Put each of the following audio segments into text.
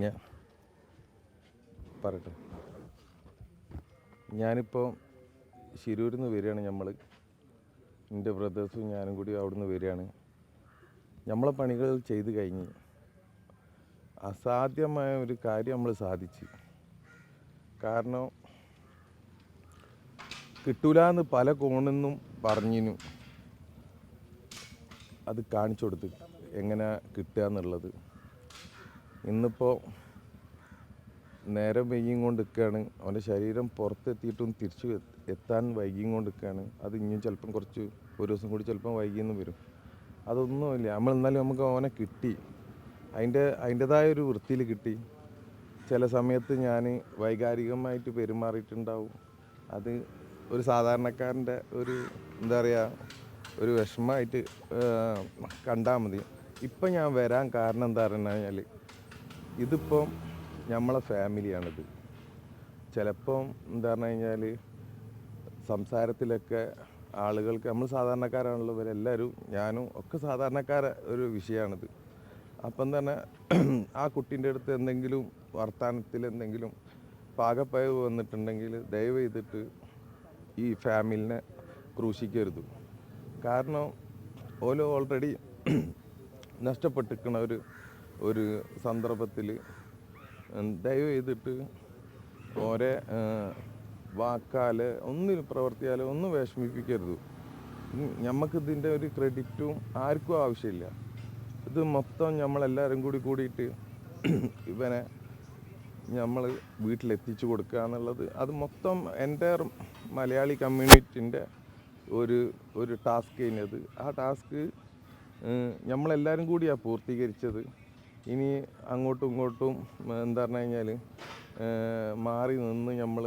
ഞാൻ പറയട്ടെ. ഞാനിപ്പോൾ ശിരൂരിൽ നിന്ന് വരികയാണ് നമ്മൾ എന്റെ ബ്രദേഴ്സും ഞാനും കൂടി അവിടെ നിന്ന് വരികയാണ്. നമ്മളെ പണികൾ ചെയ്ത് കഴിഞ്ഞ് അസാധ്യമായ ഒരു കാര്യം നമ്മൾ സാധിച്ചു. കാരണം കിട്ടൂല എന്ന് പല കോണെന്നും പറഞ്ഞിനു. അത് കാണിച്ചു കൊടുത്ത് എങ്ങനെ കിട്ടുക എന്നുള്ളത്. ഇന്നിപ്പോൾ നേരം വൈകിയും കൊണ്ട് നിൽക്കുകയാണ് അവന്റെ ശരീരം പുറത്തെത്തിയിട്ടും തിരിച്ചു എത്താൻ വൈകിയും കൊണ്ട് നിൽക്കുകയാണ് അത് ഇനിയും ചിലപ്പം കുറച്ച് ഒരു ദിവസം കൂടി ചിലപ്പം വൈകിയെന്ന് വരും. അതൊന്നുമില്ല. നമ്മൾ എന്നാലും നമുക്ക് അവനെ കിട്ടി. അതിന്റെ അതിന്റെതായ ഒരു വൃത്തിയിൽ കിട്ടി. ചില സമയത്ത് ഞാൻ വൈകാരികമായിട്ട് പെരുമാറിയിട്ടുണ്ടാവും. അത് ഒരു സാധാരണക്കാരന്റെ ഒരു എന്താ പറയുക ഒരു വിഷമമായിട്ട് കണ്ടാൽ മതി. ഇപ്പം ഞാൻ വരാൻ കാരണം എന്താ പറഞ്ഞു കഴിഞ്ഞാൽ ഇതിപ്പം നമ്മളെ ഫാമിലിയാണിത്. ചിലപ്പം എന്താ പറഞ്ഞു കഴിഞ്ഞാൽ സംസാരത്തിലൊക്കെ ആളുകൾക്ക് നമ്മൾ സാധാരണക്കാരാണല്ലോ ഇവരെല്ലാവരും ഞാനും ഒക്കെ സാധാരണക്കാര ഒരു വിഷയമാണിത് അപ്പം തന്നെ ആ കുട്ടീന്റെ അടുത്ത് എന്തെങ്കിലും വർത്തമാനത്തിൽ എന്തെങ്കിലും പാകപ്പയവ് വന്നിട്ടുണ്ടെങ്കിൽ ദയവ് ചെയ്തിട്ട് ഈ ഫാമിലിനെ ക്രൂശിക്കരുത്. കാരണം ഓരോ ഓൾറെഡി നഷ്ടപ്പെട്ടിരിക്കണ ഒരു ഒരു സന്ദർഭത്തിൽ ദയവ് ചെയ്തിട്ട് ഓരെ വാക്കാൽ ഒന്നിനും പ്രവർത്തിയാൽ ഒന്നും വിഷമിപ്പിക്കരുത്. നമുക്ക് ഇതിന്റെ ഒരു ക്രെഡിറ്റും ആർക്കും ആവശ്യമില്ല. ഇത് മൊത്തം നമ്മളെല്ലാവരും കൂടി കൂടിയിട്ട് ഇവനെ നമ്മൾ വീട്ടിലെത്തിച്ചു കൊടുക്കുക എന്നുള്ളത് അത് മൊത്തം എന്റെ മലയാളി കമ്മ്യൂണിറ്റിന്റെ ഒരു ഒരു ടാസ്ക് കഴിഞ്ഞത് ആ ടാസ്ക് നമ്മളെല്ലാവരും കൂടിയാണ് പൂർത്തീകരിച്ചത്. ഇനി അങ്ങോട്ടും ഇങ്ങോട്ടും എന്താ പറഞ്ഞു കഴിഞ്ഞാൽ മാറി നിന്ന് നമ്മൾ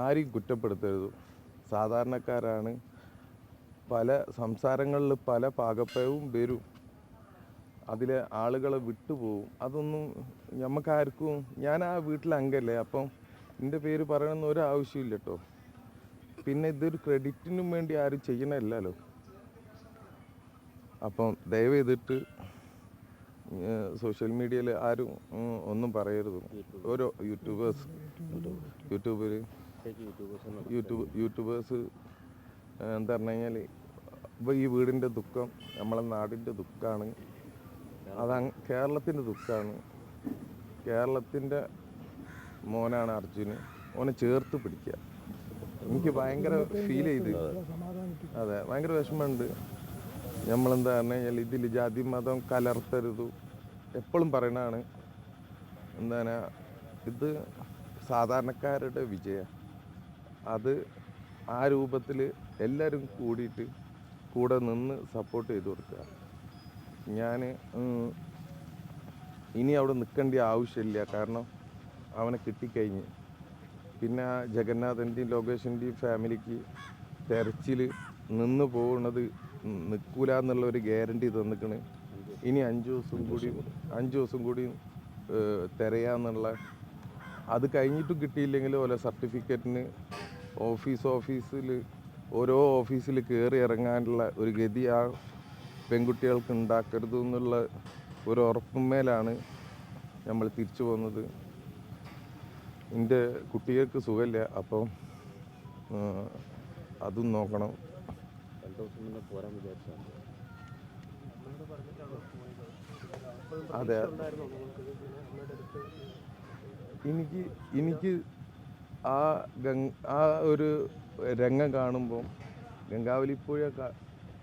ആരെയും കുറ്റപ്പെടുത്തരുത്. സാധാരണക്കാരാണ് പല സംസാരങ്ങളിൽ പല പാകപ്പയവും വരും. അതിലെ ആളുകളെ വിട്ടുപോകും അതൊന്നും നമുക്കാർക്കും ഞാൻ ആ വീട്ടിലെ അംഗല്ലേ അപ്പം എന്റെ പേര് പറയണമെന്ന് ഒരു ആവശ്യമില്ല കേട്ടോ പിന്നെ ഇതൊരു ക്രെഡിറ്റിനും വേണ്ടി ആരും ചെയ്യണമല്ലല്ലോ അപ്പം ദയവ് ചെയ്തിട്ട് സോഷ്യൽ മീഡിയയിൽ ആരും ഒന്നും പറയരുത്. ഓരോ യൂട്യൂബേഴ്സ് യൂട്യൂബിൽ യൂട്യൂബ് യൂട്യൂബേഴ്സ് എന്താ പറഞ്ഞു കഴിഞ്ഞാൽ ഇപ്പോൾ ഈ വീടിന്റെ ദുഃഖം നമ്മളെ നാടിന്റെ ദുഃഖമാണ് അത് കേരളത്തിന്റെ ദുഃഖമാണ് കേരളത്തിന്റെ മോനാണ് അർജുന്. ഓനെ ചേർത്ത് പിടിക്കുക എനിക്ക് ഭയങ്കര ഫീൽ ചെയ്ത്. അതെ ഭയങ്കര വിഷമമുണ്ട്. നമ്മളെന്താ പറഞ്ഞു കഴിഞ്ഞാൽ ഇതിൽ ജാതി മതം കലർത്തരുത്. എപ്പോഴും പറയണതാണ്. എന്താണ് ഇത് സാധാരണക്കാരുടെ വിജയം. അത് ആ രൂപത്തിൽ എല്ലാവരും കൂടിയിട്ട് കൂടെ നിന്ന് സപ്പോർട്ട് ചെയ്ത് കൊടുക്കുക. ഞാൻ ഇനി അവിടെ നിൽക്കേണ്ട ആവശ്യമില്ല. കാരണം അവനെ കിട്ടിക്കഴിഞ്ഞ്. പിന്നെ ജഗന്നാഥന്റെയും ലോകേഷിന്റെയും ഫാമിലിക്ക് തെരച്ചിൽ നിന്ന് പോകുന്നത് നിൽക്കൂല എന്നുള്ള ഒരു ഗ്യാരണ്ടി തന്നിക്കണ്. ഇനി അഞ്ച് ദിവസം കൂടി അഞ്ച് ദിവസം കൂടി തിരയാന്നുള്ള അത് കഴിഞ്ഞിട്ടും കിട്ടിയില്ലെങ്കിൽ ഓരോ സർട്ടിഫിക്കറ്റിന് ഓഫീസ് ഓഫീസിൽ ഓരോ ഓഫീസിൽ കയറി ഇറങ്ങാനുള്ള ഒരു ഗതി ആ പെൺകുട്ടികൾക്ക് ഉണ്ടാക്കരുത് എന്നുള്ള ഒരു ഉറപ്പുമേലാണ് നമ്മൾ തിരിച്ചു പോകുന്നത് എന്റെ കുട്ടികൾക്ക് സുഖമില്ല അപ്പം അതും നോക്കണം. ദിവസം മുന്നേ പോരാൻ വിചാരിച്ചാണ് അതെ. എനിക്ക് എനിക്ക് ആ ഗംഗ ആ ഒരു രംഗം കാണുമ്പോൾ ഗംഗാവലി പുഴ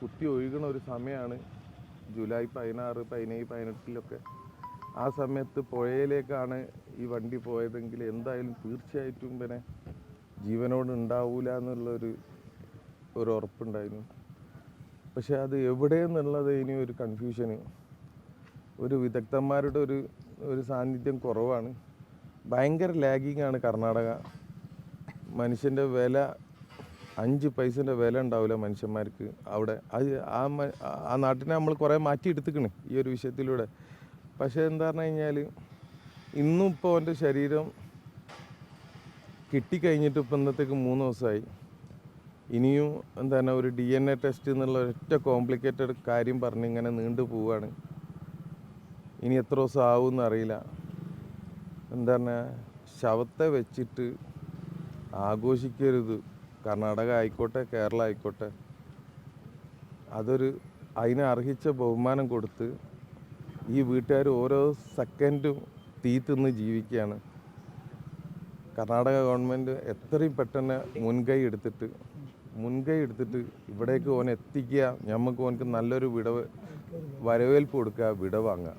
കുത്തി ഒഴുകുന്ന ഒരു സമയമാണ് ജൂലൈ പതിനാറ് പതിനേഴ് പതിനെട്ടിലൊക്കെ. ആ സമയത്ത് പുഴയിലേക്കാണ് ഈ വണ്ടി പോയതെങ്കിൽ എന്തായാലും തീർച്ചയായിട്ടും പിന്നെ ജീവനോട് ഉണ്ടാവൂല എന്നുള്ളൊരു ഒരു ഉറപ്പുണ്ടായിരുന്നു. പക്ഷെ അത് എവിടെയെന്നുള്ളത് ഇനി ഒരു കൺഫ്യൂഷന് ഒരു വിദഗ്ധന്മാരുടെ ഒരു ഒരു സാന്നിധ്യം കുറവാണ്. ഭയങ്കര ലാഗിങ് ആണ് കർണാടക. മനുഷ്യന്റെ വില അഞ്ച് പൈസന്റെ വില ഉണ്ടാവില്ല മനുഷ്യന്മാർക്ക് അവിടെ. അത് ആ ആ നാട്ടിനെ നമ്മൾ കുറേ മാറ്റി എടുത്തുക്കണ് ഈ ഒരു വിഷയത്തിലൂടെ. പക്ഷേ എന്താ പറഞ്ഞു കഴിഞ്ഞാൽ ഇന്നും ഇപ്പോൾ എന്റെ ശരീരം കിട്ടിക്കഴിഞ്ഞിട്ട് ഇപ്പം ഇന്നത്തേക്ക് മൂന്ന് ദിവസമായി. ഇനിയും എന്താണ് ഒരു ഡി എൻ എ ടെസ്റ്റ് എന്നുള്ള ഒറ്റ കോംപ്ലിക്കേറ്റഡ് കാര്യം പറഞ്ഞ് ഇങ്ങനെ നീണ്ടു പോവുകയാണ് ഇനി എത്ര ദിവസം ആവും അറിയില്ല. എന്താണ് ശവത്തെ വെച്ചിട്ട് ആഘോഷിക്കരുത്. കർണാടക ആയിക്കോട്ടെ കേരള ആയിക്കോട്ടെ. അതൊരു അതിനെ അർഹിച്ച ബഹുമാനം കൊടുത്ത് ഈ വീട്ടുകാർ ഓരോ സെക്കൻഡും തീ തിന്ന് ജീവിക്കുകയാണ്. കർണാടക ഗവൺമെന്റ് എത്രയും പെട്ടെന്ന് മുൻകൈ എടുത്തിട്ട് മുൻകൈ എടുത്തിട്ട് ഇവിടേക്ക് ഓൻ എത്തിക്കുക ഞമ്മക്ക് ഓനക്ക് നല്ലൊരു വിടവ് വരവേൽപ്പ് കൊടുക്കുക വിടവാങ്ങുക